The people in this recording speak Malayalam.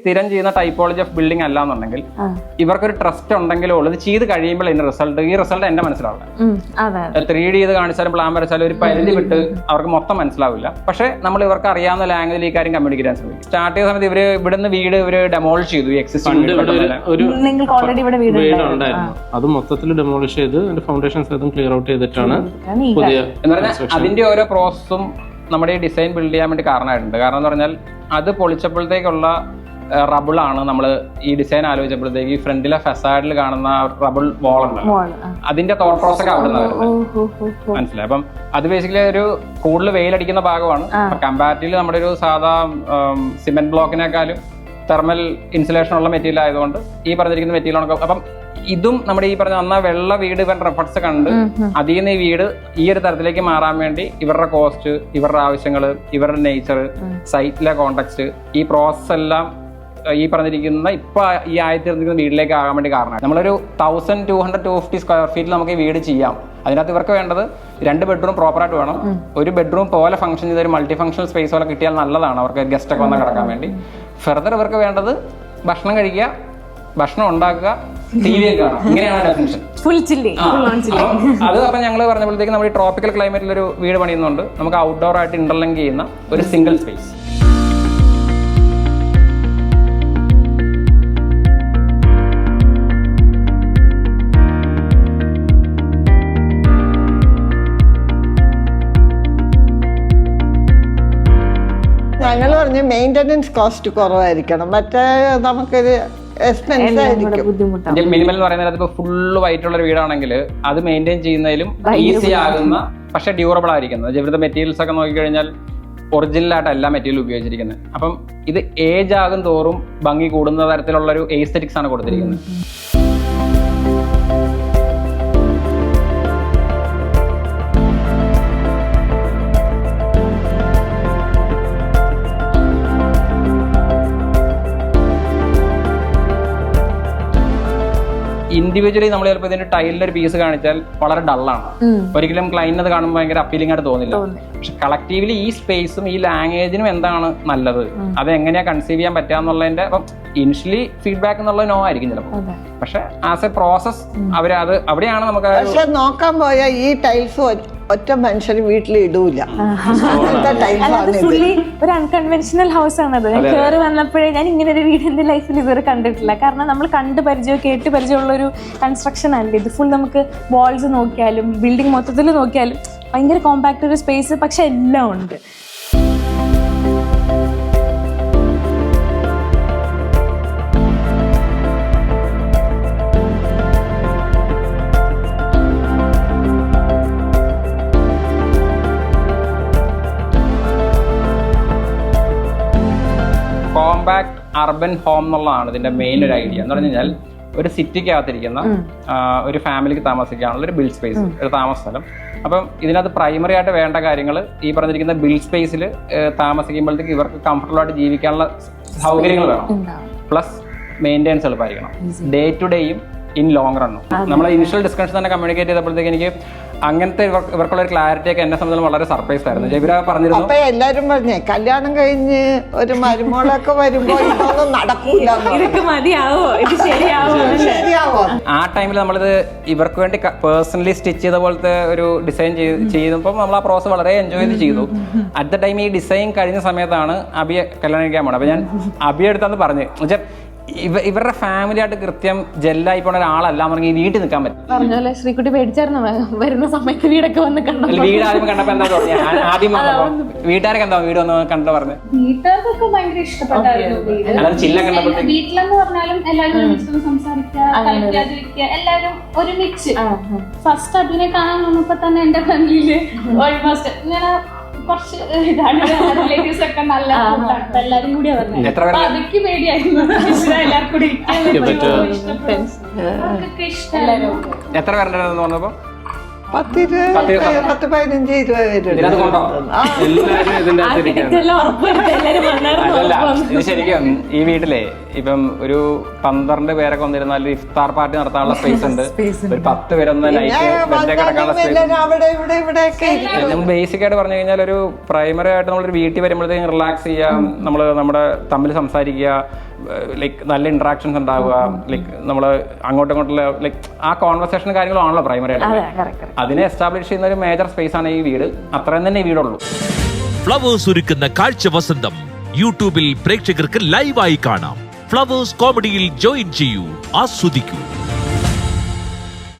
സ്ഥിരം ചെയ്യുന്ന ടൈപ്പോളജി ഓഫ് ബിൽഡിംഗ് അല്ല എന്നുണ്ടെങ്കിൽ ഇവർക്കൊരു ട്രസ്റ്റ് ഉണ്ടെങ്കിലോ ഉള്ളത് ഇത് ചെയ്ത് കഴിയുമ്പോൾ ഇതിന്റെ റിസൾട്ട് ഈ റിസൾട്ട് എന്റെ മനസ്സിലാവില്ല ത്രീ ഡി ഇത് കാണിച്ചാലും പ്ലാൻ വരച്ചാലും ഒരു പരിധി വിട്ട് അവർക്ക് മൊത്തം മനസ്സിലാവില്ല. പക്ഷെ നമ്മൾ ഇവർക്ക് അറിയാവുന്ന ലാംഗ്വേജിൽ ഈ കാര്യം കമ്മ്യൂണിക്കേറ്റ് ചെയ്യാൻ ശ്രമിക്കും. സ്റ്റാർട്ട് ചെയ്ത സമയത്ത് ഇവർ ഇവിടുന്ന് വീട് ഇവർ ഡെമോളിഷ് ചെയ്തു പണ്ട് എക്സിസ്റ്റിംഗ് ഇവിടെ ഒരു ഒരു ഓൾറെഡി ഇവിടെ വീട് വീടുണ്ടായിരുന്നു അത് മൊത്തത്തിൽ ഡെമോളിഷ് ചെയ്ത് അതിന്റെ ഫൗണ്ടേഷൻസ് അതും ക്ലിയർ ഔട്ട് ചെയ്തിട്ടാണ് പുതിയ എന്ന് പറഞ്ഞാൽ അതിന്റെ ഓരോ പ്രോസസ്സും നമ്മുടെ ഈ ഡിസൈൻ ബിൽഡ് ചെയ്യാൻ വേണ്ടി കാരണമായിട്ടുണ്ട്. കാരണം എന്ന് പറഞ്ഞാൽ അത് പൊളിച്ചപ്പോഴത്തേക്കുള്ള റബിളാണ് നമ്മൾ ഈ ഡിസൈൻ ആലോചിച്ചപ്പോഴത്തേക്ക് ഈ ഫ്രണ്ടിലെ ഫെസാഡിൽ കാണുന്ന റബിൾ വോൾ അതിന്റെ തോട്ട് പ്രോസസ് ഒക്കെ അവിടെ നിന്ന് വരുന്നത്. മനസ്സിലായി. അപ്പം അത് ബേസിക്കലി ഒരു കൂടുതൽ വെയിലടിക്കുന്ന ഭാഗമാണ്. കമ്പാരിറ്റീവ്ലി നമ്മുടെ ഒരു സാധാ സിമെന്റ് ബ്ലോക്കിനേക്കാളും തെർമൽ ഇൻസുലേഷൻ ഉള്ള മെറ്റീരിയൽ ആയതുകൊണ്ട് ഈ പറഞ്ഞിരിക്കുന്ന മെറ്റീരിയൽ അപ്പം ഇതും നമ്മുടെ ഈ പറഞ്ഞ അന്ന വെള്ള വീട് ഇവൻ റെഫറൻസ് കണ്ട് അതിൽ നിന്ന് ഈ വീട് ഈ ഒരു തരത്തിലേക്ക് മാറാൻ വേണ്ടി ഇവരുടെ കോസ്റ്റ് ഇവരുടെ ആവശ്യങ്ങൾ ഇവരുടെ നേച്ചർ സൈറ്റിലെ കോണ്ടക്സ്റ്റ് ഈ പ്രോസസ് എല്ലാം ഈ പറഞ്ഞിരിക്കുന്ന ഇപ്പൊ ഈ ആയിരത്തി ഇരുന്നിരിക്കുന്ന വീട്ടിലേക്ക് ആകാൻ വേണ്ടി കാരണമാണ് നമ്മളൊരു thousand two hundred to fifty square ഫീറ്റിൽ നമുക്ക് ഈ വീട് ചെയ്യാം. അതിനകത്ത് ഇവർക്ക് വേണ്ടത് രണ്ട് ബെഡ്റൂം പ്രോപ്പറായിട്ട് വേണം. ഒരു ബെഡ്റൂം പോലെ ഫംഗ്ഷൻ ചെയ്ത ഒരു മൾട്ടി ഫംഗ്ഷണൽ സ്പേസ് പോലെ കിട്ടിയാൽ നല്ലതാണ് അവർക്ക് ഗസ്റ്റ് ഒക്കെ വന്ന് കിടക്കാൻ വേണ്ടി. ഫെർദർ ഇവർക്ക് വേണ്ടത് ഭക്ഷണം കഴിക്കുക ഭക്ഷണം ഉണ്ടാക്കുക ടി വി ഒക്കെ കാണാം ഇങ്ങനെയാണ് ഡെഫിനിഷൻ ഫുൾ ചില്ലി അത് അപ്പം ഞങ്ങൾ പറഞ്ഞപ്പോഴത്തേക്ക് നമ്മൾ ഈ ട്രോപ്പിക്കൽ ക്ലൈമറ്റിൽ ഒരു വീട് പണിയുന്നുണ്ട്. നമുക്ക് ഔട്ട്ഡോർ ആയിട്ട് ഇന്റർലിങ്ക് ചെയ്യുന്ന ഒരു സിംഗിൾ സ്പേസ് ഞങ്ങൾ പറഞ്ഞ മെയിന്റനൻസ് കോസ്റ്റ് കുറവായിരിക്കണം. മറ്റേ നമുക്കൊരു എക്സ്പെൻസ് ആയിരിക്കും. ബുദ്ധിമുട്ടാണ് മിനിമൽ എന്ന് പറയുന്നത് ഫുൾ ഫുള്ള് വൈറ്റ് ഉള്ള ഒരു വീടാണെങ്കിൽ അത് മെയിന്റെയിൻ ചെയ്യുന്നതിലും ഈസി ആകുന്ന പക്ഷെ ഡ്യൂറബിൾ ആയിരിക്കുന്നത്. ഇവിടുത്തെ മെറ്റീരിയൽസ് ഒക്കെ നോക്കിക്കഴിഞ്ഞാൽ ഒറിജിനൽ ആയിട്ട് എല്ലാ മെറ്റീരിയലും ഉപയോഗിച്ചിരിക്കുന്നത് അപ്പം ഇത് ഏജ് ആകും തോറും ഭംഗി കൂടുന്ന തരത്തിലുള്ള ഒരു എസ്തെറ്റിക്സ് ആണ് കൊടുത്തിരിക്കുന്നത്. ഇൻഡിവിജ്വലി നമ്മൾ ചിലപ്പോൾ ഇതിന്റെ ടൈലിന്റെ ഒരു പീസ് കാണിച്ചാൽ വളരെ ഡള്ളാണ് ഒരിക്കലും ക്ലൈന്റ് അത് കാണുമ്പോൾ ഭയങ്കര അപ്പീലിംഗ് ആയിട്ട് തോന്നില്ല. പക്ഷെ കളക്റ്റീവ്ലി ഈ സ്പേസും ഈ ലാംഗ്വേജിനും എന്താണ് നല്ലത്? അത് എങ്ങനെയാ കൺസീവ് ചെയ്യാൻ പറ്റുക എന്നുള്ളതിന്റെ അപ്പം ഇനിഷ്യലി ഫീഡ്ബാക്ക് എന്നുള്ളത് നോ ആയിരിക്കും ചിലപ്പോൾ പക്ഷെ ആസ് എ പ്രോസസ് അവരത് അത് അവിടെയാണ് നമുക്ക് നോക്കാൻ പോയാൽ ഈ ടൈൽസ് ഒറ്റ മനുഷ്യന് വീട്ടിൽ ഇടൂല. ഫുള്ളി ഒരു അൺകൺവെൻഷണൽ ഹൗസ് ആണത്. ഞാൻ കയറി വന്നപ്പോഴേ ഞാൻ ഇങ്ങനെ ഒരു വീട് എന്റെ ലൈഫിൽ ഇതുവരെ കണ്ടിട്ടില്ല. കാരണം നമ്മൾ കണ്ട് പരിചയം കേട്ട് പരിചയമുള്ള ഒരു കൺസ്ട്രക്ഷൻ അല്ല ഇത്. ഫുൾ നമുക്ക് വാൾസ് നോക്കിയാലും ബിൽഡിംഗ് മൊത്തത്തിൽ നോക്കിയാലും ഭയങ്കര കോമ്പാക്ട് ഒരു സ്പേസ് പക്ഷെ എല്ലാം ഉണ്ട്. കോമ്പാക്ട് അർബൻ ഹോം എന്നുള്ളതാണ് ഇതിന്റെ മെയിൻ ഒരു ഐഡിയ എന്ന് പറഞ്ഞു കഴിഞ്ഞാൽ ഒരു സിറ്റിക്കകത്തിരിക്കുന്ന ഒരു ഫാമിലിക്ക് താമസിക്കാനുള്ള ഒരു ബിൽഡ് സ്പേസ് ഒരു താമസ സ്ഥലം. അപ്പം ഇതിനകത്ത് പ്രൈമറി ആയിട്ട് വേണ്ട കാര്യങ്ങൾ ഈ പറഞ്ഞിരിക്കുന്ന ബിൽഡ് സ്പേസിൽ താമസിക്കുമ്പോഴത്തേക്ക് ഇവർക്ക് കംഫർട്ടബിൾ ആയിട്ട് ജീവിക്കാനുള്ള സൗകര്യങ്ങൾ വേണം. പ്ലസ് മെയിന്റെനൻസ് എളുപ്പമായിരിക്കണം. ഡേ ടു ഡേയും ഇൻ ലോങ് റണ്ണും. നമ്മൾ ഇനിഷ്യൽ ഡിസ്കഷൻ തന്നെ കമ്മ്യൂണിക്കേറ്റ് ചെയ്തപ്പോഴത്തേക്ക് എനിക്ക് അങ്ങനത്തെ ഇവർക്ക് ഇവർക്കുള്ള ഒരു ക്ലാരിറ്റി ഒക്കെ എന്നെ സംബന്ധിച്ച് വളരെ സർപ്രൈസ് ആയിരുന്നു. ജബിര പറഞ്ഞിരുന്നു. അപ്പൊ എല്ലാരും പറഞ്ഞേ കല്യാണം കഴിഞ്ഞ് ഒരു മരുമോളൊക്കെ വരുമ്പോ ഇതൊന്നും നടക്കൂല എന്ന് പറഞ്ഞു. ഇതൊക്കെ മതിയാവോ? ഇത് ശരിയാവോ? ശരിയാവോ? ആ ടൈമിൽ നമ്മളിത് ഇവർക്ക് വേണ്ടി പേഴ്സണലി സ്റ്റിച്ച് ചെയ്ത പോലത്തെ ഒരു ഡിസൈൻ ചെയ്തപ്പോൾ നമ്മൾ ആ പ്രോസസ് വളരെ എൻജോയ് ചെയ്ത് ചെയ്തു. അറ്റ് ദ ടൈം ഈ ഡിസൈൻ കഴിഞ്ഞ സമയത്താണ് അബിയെ കല്യാണം കഴിക്കാൻ പോണത്. അപ്പൊ ഞാൻ അബിയെ എടുത്താന്ന് പറഞ്ഞു. ഇവ ഇവരുടെ ഫാമിലി ആയിട്ട് കൃത്യം ജെല്ലായി പോണ ഒരാളല്ല പറഞ്ഞാൽ വീട്ടിൽ നിൽക്കാൻ പറ്റും. പറഞ്ഞ പോലെ ശ്രീകുട്ടി പേടിച്ചായിരുന്നു വരുന്ന സമയത്ത് വീടൊക്കെ വന്ന് കണ്ടു വീട് ആദ്യം കണ്ടപ്പോ എന്താ തോന്നി ആദ്യം വീട്ടുകാരൊക്കെ എന്താ വീട് വന്ന് കണ്ടു പറഞ്ഞു? വീട്ടുകാർക്കൊക്കെ ഭയങ്കര ഇഷ്ടപ്പെട്ടായിരുന്നു ചില്ല കണ്ടപ്പോഴത്തേക്ക് വീട്ടിലെന്ന് പറഞ്ഞാലും എല്ലാവരും സംസാരിക്കുക എല്ലാവരും ഒരുമിച്ച്. ഫസ്റ്റ് അഭിനെ കാണാൻ വന്നപ്പോ തന്നെ എന്റെ ഫാമിലിയിൽ ഓൾമോസ്റ്റ് ഇങ്ങനെ കുറച്ച് ഇതാണ് റിലേറ്റീവ്സ് ഒക്കെ നല്ല എല്ലാരും കൂടിയാ പറഞ്ഞത് അതൊക്കെ പേടിയായിരുന്നു. എല്ലാവർക്കും കൂടി ഇരിക്കാൻ എത്ര പേരുണ്ടായിരുന്നു പറഞ്ഞപ്പോൾ? പത്ത് ഇരുപത് പത്ത് പതിനഞ്ച് ഇരുപത് പേരുണ്ട്. ശരിക്കും ഈ വീട്ടിലെ ഇപ്പം ഒരു പന്ത്രണ്ട് പേരൊക്കെ വന്നിരുന്നാൽ ഇഫ്താർ പാർട്ടി നടത്താനുള്ള സ്പേസ് ഉണ്ട്. ഒരു പത്ത് പേരൊന്ന് നൈറ്റ് ബേസിക് ആയിട്ട് പറഞ്ഞു കഴിഞ്ഞാൽ ഒരു പ്രൈമറി ആയിട്ട് നമ്മളൊരു വീട്ടിൽ വരുമ്പോഴത്തേക്കും റിലാക്സ് ചെയ്യാം. നമ്മൾ നമ്മുടെ തമ്മിൽ സംസാരിക്കുക. ലൈക്ക് നല്ല ഇൻട്രാക്ഷൻസ് ഉണ്ടാവുക ലൈക്ക് നമ്മൾ അങ്ങോട്ടും ഇങ്ങോട്ടുള്ള ലൈക്ക് ആ കോൺവെർസേഷൻ കാര്യങ്ങളാണല്ലോ പ്രൈമറി ആയിട്ട് അതിനെ എസ്റ്റാബ്ലിഷ് ചെയ്യുന്ന ഒരു മേജർ സ്പേസ് ആണ് ഈ വീട്. അത്രയും തന്നെ ഈ വീടുള്ളൂ. ഫ്ലവേഴ്സ് ഒരുക്കുന്ന കാഴ്ച വസന്തം യൂട്യൂബിൽ പ്രേക്ഷകർക്ക് ലൈവായി കാണാം. ഫ്ലവേഴ്സ് കോമഡിയിൽ ജോയിൻ ചെയ്യൂ ആസ്വദിക്കൂ.